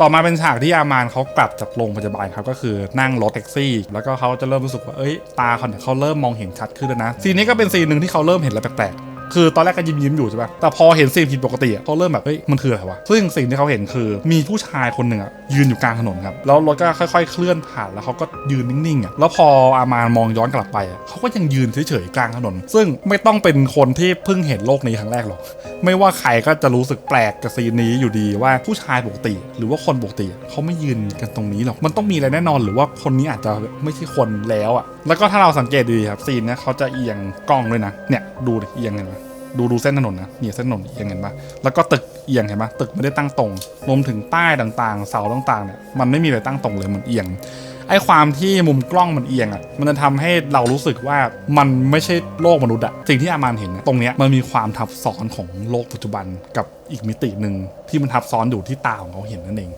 ต่อมาเป็นฉากที่อามานเขากลับจากโรงพยาบาลครับก็คือนั่งรถแท็กซี่ แล้วก็เขาจะเริ่มรู้สึกว่าเอ้ยตาเขาเนี่ยเขาเริ่มมองเห็นชัดขึ้นแล้วนะซีนนี้ก็เป็นซีนหนึ่งที่เขาเริ่มเห็นอะไรแปลกๆ คือตอนแรกก็ยิ้มยิ้มๆอยู่ใช่ปะแต่พอเห็นสิ่งผิดปกติอะเขาเริ่มแบบเฮ้ยมันคืออะไรวะซึ่งสิ่งที่เขาเห็นคือมีผู้ชายคนหนึ่งอะยืนอยู่กลางถนนครับแล้วรถก็ค่อย ๆ เคลื่อนผ่านแล้วเขาก็ยืนนิ่งๆอะแล้วพออามานมองย้อนกลับไปอะเขาก็ยังยืนเฉยๆกลางถนน ซึ่งไม่ต้องเป็นคนที่เพิ่งเห็นโลกนี้ครั้งแรกหรอกไม่ว่าใครก็จะรู้สึกแปลกกับซีนนี้อยู่ดีว่าผู้ชายปกติ หรือว่าคนปกติเขาไม่ยืนกันตรงนี้หรอกมันต้องมีอะไรแน่นอนหรือว่าคนนี้อาจจะไม่ใช่คนแล้วอะแล้วก็ถ้าเราสังเกตดีครับซีนนี้เขาจะเอียงกล้องด้วยนะเนี่ยดูเอียงเห็นไหม ดูดูเส้นถนนนะเนี่ยเส้นถนนเอียงเห็นปะแล้วก็ตึกเอียงเห็นปะตึกไม่ได้ตั้งตรงรวมถึงป้ายต่างๆ เสาต่างๆเนี่ยมันไม่มีอะไรตั้งตรงเลยมันเอียงไอ้ความที่มุมกล้องมันเอียงอะมันจะทำให้เรารู้สึกว่ามันไม่ใช่โลกมนุษย์อะสิ่งที่อามานเห็นอะตรงเนี้ยมันมีความทับซ้อนของโลกปัจจุบันกับอีกมิติหนึ่งที่มันทับซ้อนอยู่ที่ตาของเขาเห็นนั่นเอง